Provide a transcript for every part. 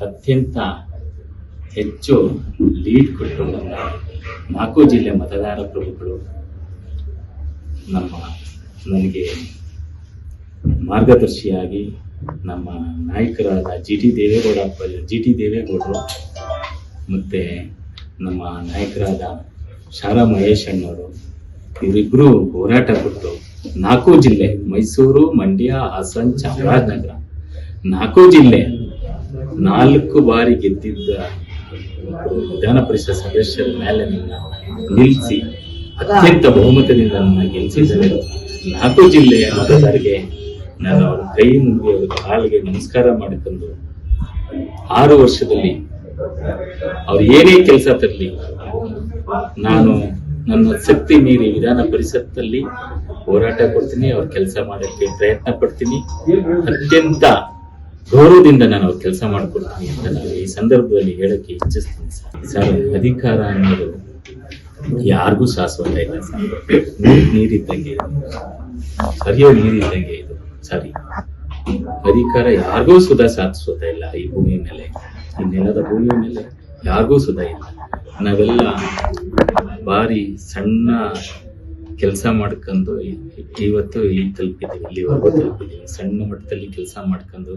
ಅತ್ಯಂತ ಹೆಚ್ಚು ಲೀಡ್ ಕೊಟ್ಟು ಬಂದ ನಾಲ್ಕು ಜಿಲ್ಲೆ ಮತದಾರ ಪ್ರಭುಗಳು ನಮ್ಮ ನನಗೆ ಮಾರ್ಗದರ್ಶಿಯಾಗಿ ನಮ್ಮ ನಾಯಕರಾದ G T Devegowda G T ದೇವೇಗೌಡರು ಮತ್ತು ನಮ್ಮ ನಾಯಕರಾದ ಶಾರಾ ಮಹೇಶ್ ಅಣ್ಣವರು ಇವರಿಬ್ಬರು ಹೋರಾಟ ಕೊಟ್ಟು ನಾಲ್ಕು ಜಿಲ್ಲೆ, ಮೈಸೂರು, ಮಂಡ್ಯ, ಹಾಸನ್, ಚಾಮರಾಜನಗರ, ನಾಲ್ಕು ಜಿಲ್ಲೆ ನಾಲ್ಕು ಬಾರಿ ಗೆದ್ದಿದ್ದ ವಿಧಾನ ಪರಿಷತ್ ಸದಸ್ಯರ ಮೇಲೆ ನನ್ನ ನಿಲ್ಲಿಸಿ ಅತ್ಯಂತ ಬಹುಮತದಿಂದ ನನ್ನ ಗೆಲ್ಲಿಸಿದ್ದಾರೆ ನಾಲ್ಕು ಜಿಲ್ಲೆಯ ಮತದಾರರಿಗೆ ನಾನು ಅವರ ಕೈ ಮುಗಿ ಅವರ ಕಾಲಿಗೆ ನಮಸ್ಕಾರ ಮಾಡಿಕೊಂಡು ಆರು ವರ್ಷದಲ್ಲಿ ಅವ್ರು ಏನೇ ಕೆಲಸ ತರಲಿ, ನಾನು ನನ್ನ ಶಕ್ತಿ ಮೀರಿ ವಿಧಾನ ಪರಿಷತ್ತಲ್ಲಿ ಹೋರಾಟ ಕೊಡ್ತೀನಿ, ಅವ್ರ ಕೆಲಸ ಮಾಡೋಕ್ಕೆ ಪ್ರಯತ್ನ ಪಡ್ತೀನಿ. ಅತ್ಯಂತ ಗೌರವದಿಂದ ನಾನು ಅವ್ರ ಕೆಲಸ ಮಾಡ್ಕೊಡ್ತೀನಿ ಅಂತ ನಾನು ಈ ಸಂದರ್ಭದಲ್ಲಿ ಹೇಳಕ್ಕೆ ಇಚ್ಛಿಸ್ತೀನಿ ಸರ್. ಅಧಿಕಾರ ಅನ್ನೋದು ಯಾರಿಗೂ ಶಾಶ್ವತ ಇಲ್ಲ ಸರ್. ನೀರ್- ನೀರಿದ್ದಂಗೆ. ಸರಿಯೋ ನೀರಿದ್ದಂಗೆ ಇದು. ಸರಿ. ಅಧಿಕಾರ ಯಾರಿಗೂ ಸುಧಾ ಶಾಶ್ವತ ಇಲ್ಲ ಈ ಭೂಮಿ ಮೇಲೆ. ಈ ನೆಲದ ಭೂಮಿ ಮೇಲೆ ಯಾರಿಗೂ ಸುಧಾ ಇಲ್ಲ. ನಾವೆಲ್ಲ ಬಾರಿ ಸಣ್ಣ ಕೆಲಸ ಮಾಡ್ಕೊಂಡು ಇವತ್ತು ಇಲ್ಲಿ ತಲುಪಿದ್ದೀವಿ, ಇಲ್ಲಿವರೆಗೂ ತಲುಪಿದ್ದೀವಿ. ಸಣ್ಣ ಮಟ್ಟದಲ್ಲಿ ಕೆಲಸ ಮಾಡ್ಕೊಂಡು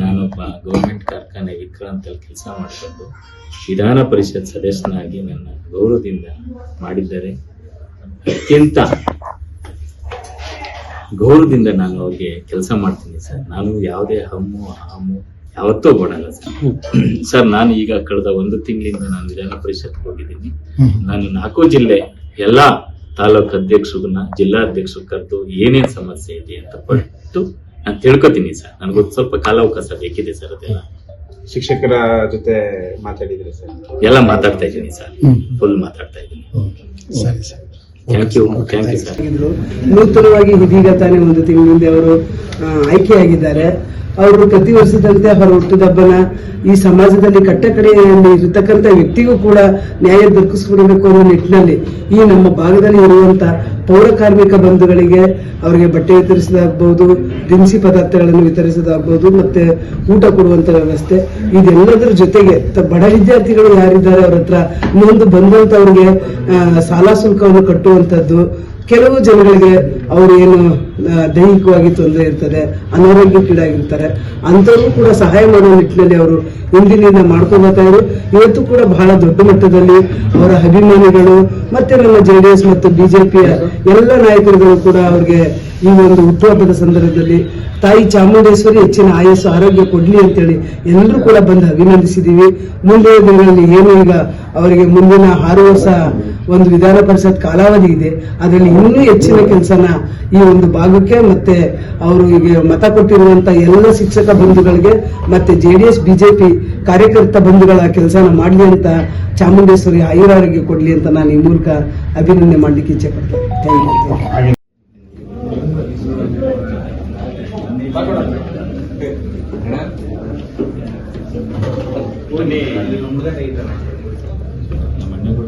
ನಾನೊಬ್ಬ ಗೌರ್ಮೆಂಟ್ ಕಾರ್ಖಾನೆ ವಿಕ್ರಾಂತಲ್ಲಿ ಕೆಲಸ ಮಾಡ್ಕೊಂಡು ವಿಧಾನ ಪರಿಷತ್ ಸದಸ್ಯನಾಗಿ ನನ್ನ ಗೌರವದಿಂದ ಮಾಡಿದ್ದಾರೆ. ಅತ್ಯಂತ ಗೌರವದಿಂದ ನಾನು ಅವ್ರಿಗೆ ಕೆಲಸ ಮಾಡ್ತೀನಿ ಸರ್. ನಾನು ಯಾವುದೇ ಹಮ್ಮು ಹಾಮು ಯಾವತ್ತೂ ಕೊಡಲ್ಲ ಸರ್. ಸರ್ ನಾನು ಈಗ ಕಳೆದ ಒಂದು ತಿಂಗಳಿಂದ ನಾನು ವಿಧಾನ ಪರಿಷತ್ ಹೋಗಿದ್ದೀನಿ. ನಾನು ನಾಲ್ಕು ಜಿಲ್ಲೆ ಎಲ್ಲಾ ತಾಲೂಕು ಅಧ್ಯಕ್ಷರನ್ನ ಜಿಲ್ಲಾಧ್ಯಕ್ಷರು ಕರೆದು ಏನೇನ್ ಸಮಸ್ಯೆ ಇದೆ ಅಂತ ಪಟ್ಟು ನಾನು ತಿಳ್ಕೊತೀನಿ ಸರ್. ನನಗೊಂದು ಸ್ವಲ್ಪ ಕಾಲಾವಕಾಶ ಬೇಕಿದೆ ಸರ್ ಅದೆಲ್ಲ. ಶಿಕ್ಷಕರ ಜೊತೆ ಮಾತಾಡಿದ್ರೆ ಸರ್? ಎಲ್ಲ ಮಾತಾಡ್ತಾ ಇದ್ದೀನಿ ಸರ್. ಫುಲ್ ಮಾತಾಡ್ತಾ ಇದ್ದೀನಿ. ಸರಿ ಸರಿ. ನೂತನವಾಗಿ ಇದೀಗ ತಾನೇ ಒಂದು ತಿಂಗಳಿಂದ ಅವರು ಆಯ್ಕೆಯಾಗಿದ್ದಾರೆ. ಅವರು ಪ್ರತಿ ವರ್ಷದಂತೆ ಅವರ ಹುಟ್ಟುದಬ್ಬನ ಈ ಸಮಾಜದಲ್ಲಿ ಕಟ್ಟಕಡೆಯಲ್ಲಿ ಇರತಕ್ಕಂಥ ವ್ಯಕ್ತಿಗೂ ಕೂಡ ನ್ಯಾಯ ದೊರಕಿಸ್ಕೊಡ್ಬೇಕು ಅನ್ನೋ ನಿಟ್ಟಿನಲ್ಲಿ ಈ ನಮ್ಮ ಭಾಗದಲ್ಲಿ ಇರುವಂತಹ ಪೌರ ಕಾರ್ಮಿಕ ಬಂಧುಗಳಿಗೆ ಅವರಿಗೆ ಬಟ್ಟೆ ವಿತರಿಸೋದಾಗ್ಬಹುದು ದಿನಸಿ ಪದಾರ್ಥಗಳನ್ನು ವಿತರಿಸೋದಾಗ್ಬಹುದು ಮತ್ತೆ ಊಟ ಕೊಡುವಂತ ವ್ಯವಸ್ಥೆ. ಇದೆಲ್ಲದರ ಜೊತೆಗೆ ಬಡ ವಿದ್ಯಾರ್ಥಿಗಳು ಯಾರಿದ್ದಾರೆ ಅವ್ರ ಹತ್ರ ಇನ್ನೊಂದು ಬಂದಂತವ್ರಿಗೆ ಆ, ಸಾಲ ಶುಲ್ಕವನ್ನು ಕಟ್ಟುವಂತದ್ದು ಕೆಲವು ಜನಗಳಿಗೆ ಅವರು ದೈಹಿಕವಾಗಿ ತೊಂದರೆ ಇರ್ತದೆ, ಅನಾರೋಗ್ಯಕ್ಕೀಡಾಗಿರ್ತಾರೆ, ಅಂಥವ್ರು ಕೂಡ ಸಹಾಯ ಮಾಡುವ ನಿಟ್ಟಿನಲ್ಲಿ ಅವರು ಹಿಂದಿನಿಂದ ಮಾಡ್ಕೊಂಡು ಇವತ್ತು ಕೂಡ ಬಹಳ ದೊಡ್ಡ ಮಟ್ಟದಲ್ಲಿ ಅವರ ಅಭಿಮಾನಿಗಳು ಮತ್ತೆ ನಮ್ಮ ಜೆ ಡಿ ಎಸ್ ಮತ್ತು ಬಿಜೆಪಿಯ ಎಲ್ಲ ನಾಯಕರುಗಳು ಕೂಡ ಅವ್ರಿಗೆ ಈ ಒಂದು ಹುಟ್ಟುಹಬ್ಬದ ಸಂದರ್ಭದಲ್ಲಿ, ತಾಯಿ ಚಾಮುಂಡೇಶ್ವರಿ ಹೆಚ್ಚಿನ ಆಯಸ್ಸು, ಆರೋಗ್ಯ ಕೊಡ್ಲಿ ಅಂತೇಳಿ ಎಲ್ಲರೂ ಕೂಡ ಬಂದು ಅಭಿನಂದಿಸಿದೀವಿ. ಮುಂದಿನ ದಿನಗಳಲ್ಲಿ ಏನು ಈಗ ಅವರಿಗೆ ಮುಂದಿನ ಆರು ವರ್ಷ ಒಂದು ವಿಧಾನ ಪರಿಷತ್ ಕಾಲಾವಧಿ ಇದೆ. ಅದರಲ್ಲಿ ಇನ್ನೂ ಹೆಚ್ಚಿನ ಕೆಲಸನ ಈ ಒಂದು ಭಾಗಕ್ಕೆ ಮತ್ತೆ ಅವರು ಈಗ ಮತ ಕೊಟ್ಟಿರುವಂತ ಎಲ್ಲ ಶಿಕ್ಷಕ ಬಂಧುಗಳಿಗೆ ಮತ್ತೆ ಜೆ ಡಿ ಎಸ್ ಬಿಜೆಪಿ ಕಾರ್ಯಕರ್ತ ಬಂಧುಗಳ ಕೆಲಸನ ಮಾಡಲಿ ಅಂತ ಚಾಮುಂಡೇಶ್ವರಿ ಆಯುರಾರೋಗ್ಯ ಕೊಡಲಿ ಅಂತ ನಾನು ಈ ಮೂಲಕ ಅಭಿನಂದನೆ ಮಾಡಲಿಕ್ಕೆ ಇಚ್ಛೆ ಪಡ್ತೇನೆ.